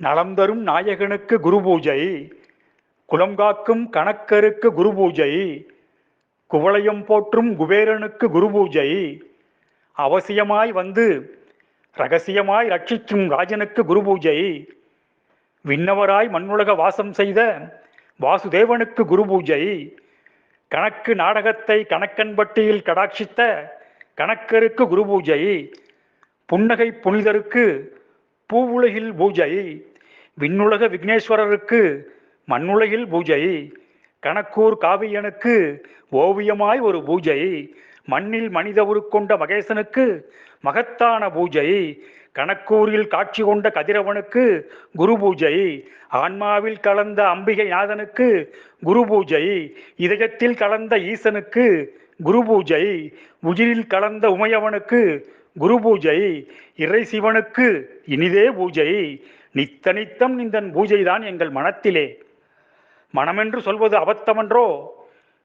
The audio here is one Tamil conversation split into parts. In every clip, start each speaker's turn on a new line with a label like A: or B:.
A: நலம் தரும் நாயகனுக்கு குரு பூஜை குலம் காக்கும் கணக்கருக்கு குரு பூஜை குவளையம் போற்றும் குபேரனுக்கு குரு பூஜை அவசியமாய் வந்து ரகசியமாய் ரட்சிக்கும் ராஜனுக்கு குரு பூஜை விண்ணவராய் மண்ணுலக வாசம் செய்த வாசுதேவனுக்கு குரு பூஜை கணக்கு நாடகத்தை கணக்கன்பட்டியில் கடாட்சித்த கணக்கருக்கு குரு பூஜை புன்னகை புனிதருக்கு பூவுலகில் பூஜை. விண்ணுலக விக்னேஸ்வரருக்கு மண்ணுலகில் பூஜை. கணக்கூர் காவியனுக்கு ஓவியமாய் ஒரு பூஜை. மண்ணில் மனித உருக்கொண்ட மகேசனுக்கு மகத்தான பூஜை. கணக்கூரில் காட்சி கொண்ட கதிரவனுக்கு குரு பூஜை. ஆன்மாவில் கலந்த அம்பிகை நாதனுக்கு குரு பூஜை. இதயத்தில் கலந்த ஈசனுக்கு குரு பூஜை. உயிரில் கலந்த உமையவனுக்கு குரு பூஜை. இறை சிவனுக்கு இனிதே பூஜை. நித்தனித்தம் நிந்தன் பூஜைதான் எங்கள் மனத்திலே. மனமென்று சொல்வது அபத்தமன்றோ?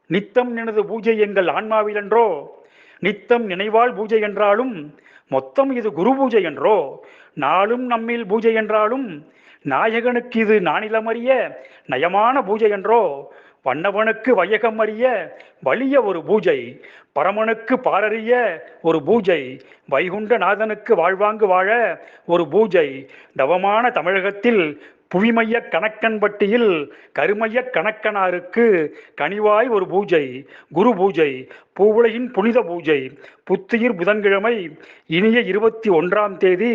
A: நித்தம் நினது பூஜை எங்கள் ஆன்மாவிலன்றோ? நித்தம் நினைவால் பூஜை என்றாலும் மொத்தம் இது குரு பூஜை என்றோ? நாளும் நம்மில் பூஜை என்றாலும் நாயகனுக்கு இது நானிலமறிய நயமான பூஜை என்றோ? வண்ணவனுக்கு வையகம் அறிய வலிய ஒரு பூஜை பரமனுக்கு பாரறிய ஒரு பூஜை வைகுண்ட நாதனுக்கு வாழ்வாங்கு வாழ ஒரு பூஜை. நவமான தமிழகத்தில் புவிமைய கணக்கன்பட்டியில் கருமைய கணக்கனாருக்கு கனிவாய் ஒரு பூஜை குரு பூஜை பூவுலகின் புனித பூஜை. புத்துயிர் புதன்கிழமை இனிய இருபத்தி ஒன்றாம் தேதி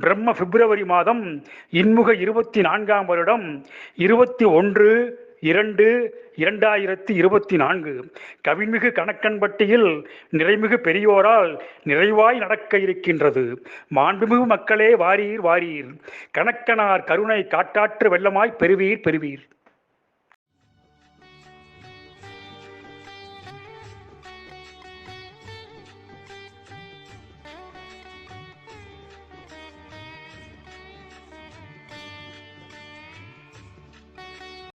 A: பிரம்ம பிப்ரவரி மாதம் இன்முக இருபத்தி நான்காம் வருடம் இருபத்தி ஒன்று இரண்டு இரண்டாயிரத்தி இருபத்தி நான்கு. கவின்மிகு கணக்கன்பட்டியில் நிறைமிகு பெரியோரால் நிறைவாய் நடக்க இருக்கின்றது. மாண்புமிகு மக்களே வாரீர் வாரீர். கணக்கனார் கருணை காட்டாற்று வெள்ளமாய் பெறுவீர் பெறுவீர்.